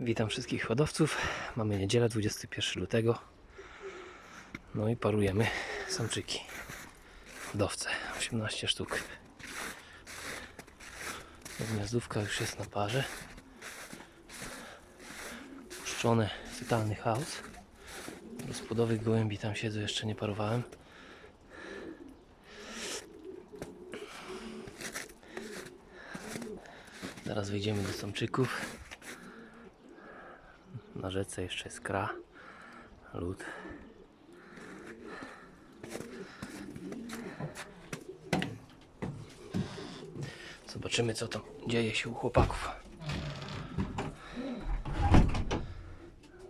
Witam wszystkich hodowców. Mamy niedzielę 21 lutego. No i parujemy samczyki. Hodowce 18 sztuk. Gniazdówka już jest na parze. Puszczone totalny chaos. Rozpłodowych gołębi tam siedzę, jeszcze nie parowałem. Zaraz wejdziemy do samczyków. Rzece jeszcze jest kra, lód. Zobaczymy co tam dzieje się u chłopaków.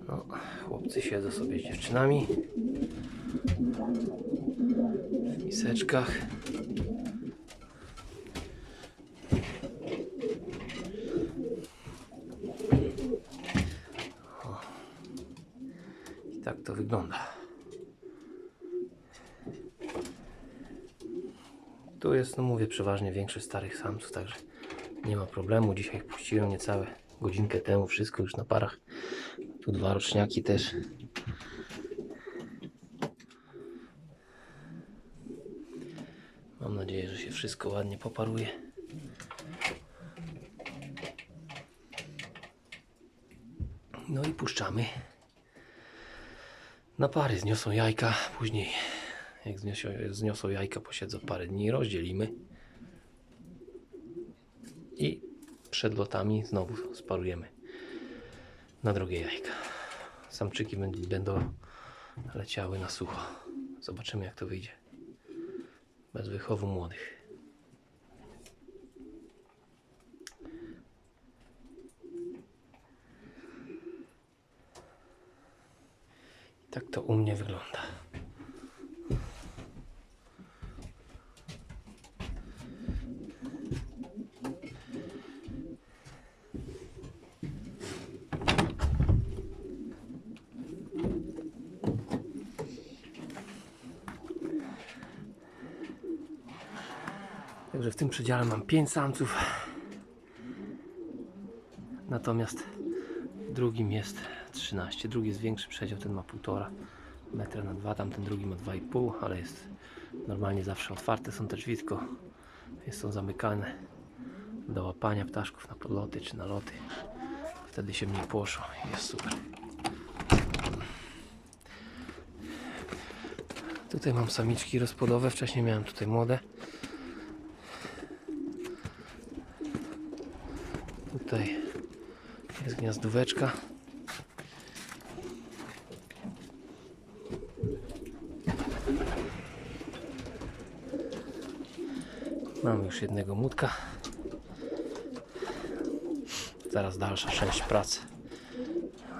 No, chłopcy siedzą sobie z dziewczynami. W miseczkach. Tak to wygląda. Tu jest, no mówię, przeważnie większość starych samców, także nie ma problemu. Dzisiaj puściłem niecałe godzinkę temu, wszystko już na parach. Tu dwa roczniaki też. Mam nadzieję, że się wszystko ładnie poparuje. No i puszczamy. Na pary zniosą jajka, później jak zniosą, zniosą jajka, posiedzą parę dni, rozdzielimy i przed lotami znowu sparujemy na drugie jajka. Samczyki będ- będą leciały na sucho. Zobaczymy jak to wyjdzie. Bez wychowu młodych. Tak to u mnie wygląda. Także w tym przedziale mam 5 samców. Natomiast drugim jest 13. Drugi jest większy przedział, ten ma 1,5 metra na 2, tamten drugi ma 2,5, ale jest normalnie zawsze otwarte. Są te drzwi, tylko są zamykane do łapania ptaszków na podloty czy na loty. Wtedy się mniej płoszą jest super. Tutaj mam samiczki rozpłodowe, wcześniej miałem tutaj młode. Tutaj jest gniazdóweczka. Mamy już jednego młódka. Zaraz dalsza część pracy.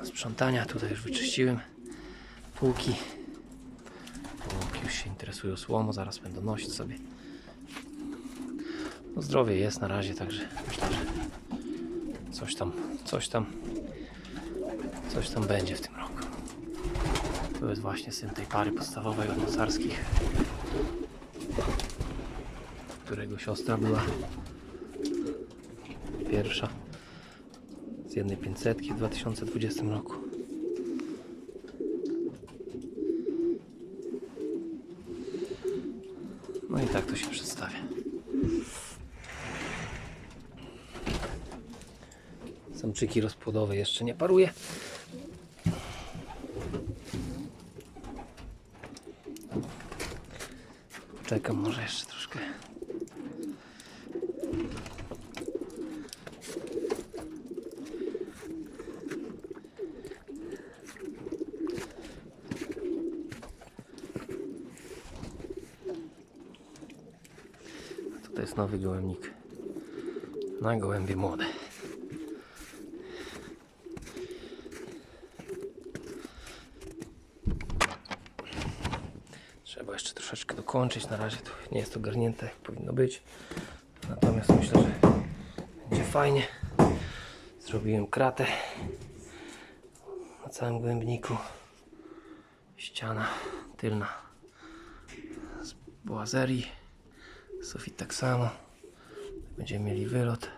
Sprzątania. Tutaj już wyczyściłem półki. Półki już się interesują słomą. Zaraz będą nosić sobie. No zdrowie jest na razie, także myślę, że coś tam, coś tam, coś tam będzie w tym roku. To jest właśnie syn tej pary podstawowej od mocarskich, którego siostra była pierwsza z jednej 500 w 2020 roku. No i tak to się przedstawia. Samczyki rozpłodowe jeszcze nie paruje. Czekam może jeszcze troszkę. Tutaj jest nowy gołębnik na gołębie młode. Trzeba jeszcze dokończyć. Na razie to nie jest ogarnięte jak powinno być. Natomiast myślę, że będzie fajnie. Zrobiłem kratę na całym głębniku. Ściana tylna z boazerii. Sufit tak samo. Będziemy mieli wylot.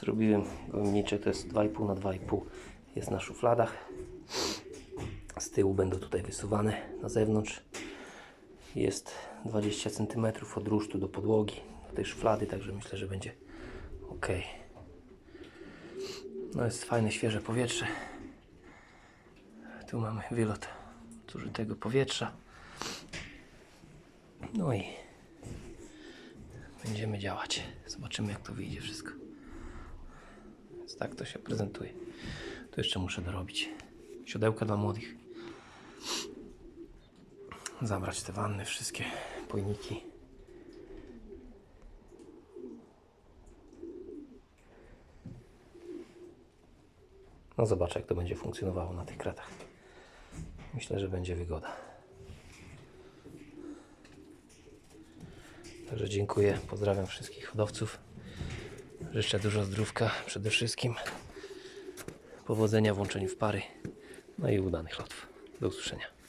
Zrobiłem gojemniczek, to jest 2,5 na 2,5 jest na szufladach. Z tyłu będą tutaj wysuwane na zewnątrz. Jest 20 cm od rusztu do podłogi, do tej szuflady, także myślę, że będzie ok. No jest fajne, świeże powietrze. Tu mamy wylot zużytego powietrza. No i będziemy działać. Zobaczymy jak to wyjdzie wszystko. Więc tak to się prezentuje. Tu jeszcze muszę dorobić siodełka dla młodych. Zabrać te wanny, wszystkie pojniki. No zobaczę jak to będzie funkcjonowało na tych kratach. Myślę, że będzie wygoda. Także dziękuję, pozdrawiam wszystkich hodowców. Życzę dużo zdrówka przede wszystkim. Powodzenia w łączeniu w pary. No i udanych lotów. Do usłyszenia.